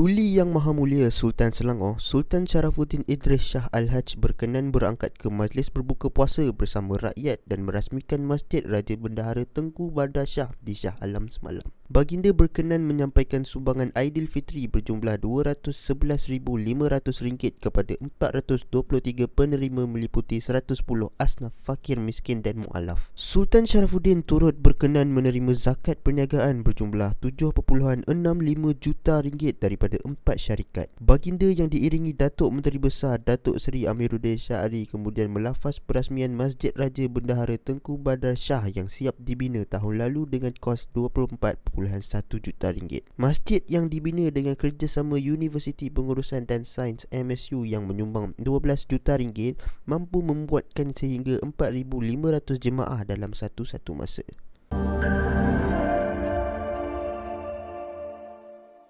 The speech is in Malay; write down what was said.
Duli Yang Maha Mulia Sultan Selangor, Sultan Sharafuddin Idris Shah Al-Haj berkenan berangkat ke majlis berbuka puasa bersama rakyat dan merasmikan Masjid Raja Bendahara Tengku Bandar Shah di Shah Alam semalam. Baginda berkenan menyampaikan sumbangan Aidilfitri berjumlah RM211,500 kepada 423 penerima meliputi 110 asnaf fakir miskin dan mualaf. Sultan Sharafuddin turut berkenan menerima zakat perniagaan berjumlah 7.65 juta ringgit daripada empat syarikat. Baginda yang diiringi Datuk Menteri Besar Datuk Seri Amiruddin Shah Ali kemudian melafaz perasmian Masjid Raja Bendahara Tengku Bandar Shah yang siap dibina tahun lalu dengan kos 24 1 juta ringgit. Masjid yang dibina dengan kerjasama Universiti Pengurusan dan Sains MSU yang menyumbang 12 juta ringgit mampu membuatkan sehingga 4,500 jemaah dalam satu-satu masa.